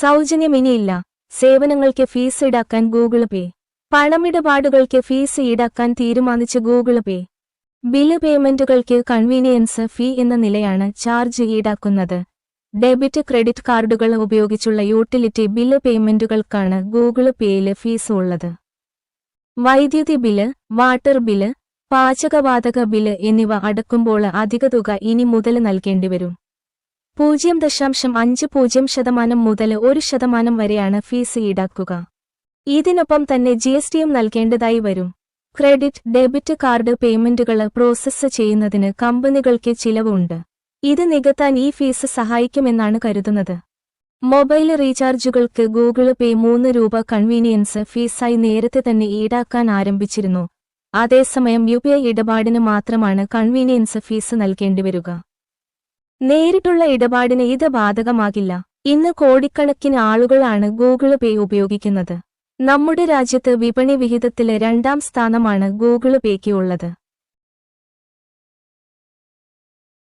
സൗജന്യം ഇനിയില്ല സേവനങ്ങൾക്ക് ഫീസ് ഈടാക്കാൻ ഗൂഗിൾ പേ. പണമിടപാടുകൾക്ക് ഫീസ് ഈടാക്കാൻ തീരുമാനിച്ച ഗൂഗിൾ പേ. ബില്ല് പേയ്മെന്റുകൾക്ക് കൺവീനിയൻസ് ഫീ എന്ന നിലയാണ് ചാർജ് ഈടാക്കുന്നത്. ഡെബിറ്റ് ക്രെഡിറ്റ് കാർഡുകൾ ഉപയോഗിച്ചുള്ള യൂട്ടിലിറ്റി ബില്ല് പേയ്മെന്റുകൾക്കാണ് ഗൂഗിൾ പേയിൽ ഫീസ് ഉള്ളത്. വൈദ്യുതി ബില്ല് വാട്ടർ ബില്ല് പാചകവാതക ബില്ല് എന്നിവ അടക്കുമ്പോൾ അധിക തുക ഇനി മുതൽ നൽകേണ്ടിവരും. പൂജ്യം ദശാംശം അഞ്ച് പൂജ്യം ശതമാനം മുതൽ ഒരു ശതമാനം വരെയാണ് ഫീസ് ഈടാക്കുക. ഇതിനൊപ്പം തന്നെ ജി എസ് ടിയും നൽകേണ്ടതായി വരും. ക്രെഡിറ്റ് ഡെബിറ്റ് കാർഡ് പേയ്മെന്റുകൾ പ്രോസസ്സ് ചെയ്യുന്നതിന് കമ്പനികൾക്ക് ചിലവുണ്ട്. ഇത് നികത്താൻ ഈ ഫീസ് സഹായിക്കുമെന്നാണ് കരുതുന്നത്. മൊബൈൽ റീചാർജുകൾക്ക് ഗൂഗിൾ പേ മൂന്ന് രൂപ കൺവീനിയൻസ് ഫീസായി നേരത്തെ തന്നെ ഈടാക്കാൻ ആരംഭിച്ചിരുന്നു. അതേസമയം യു പി ഐ ഇടപാടിന് മാത്രമാണ് കൺവീനിയൻസ് ഫീസ് നൽകേണ്ടിവരിക. നേരിട്ടുള്ള ഇടപാടിന് ഇത് ബാധകമാകില്ല. ഇന്ന് കോടിക്കണക്കിന് ആളുകളാണ് ഗൂഗിൾ പേ ഉപയോഗിക്കുന്നത്. നമ്മുടെ രാജ്യത്ത് വിപണി വിഹിതത്തിലെ രണ്ടാം സ്ഥാനമാണ് ഗൂഗിൾ പേക്ക് ഉള്ളത്.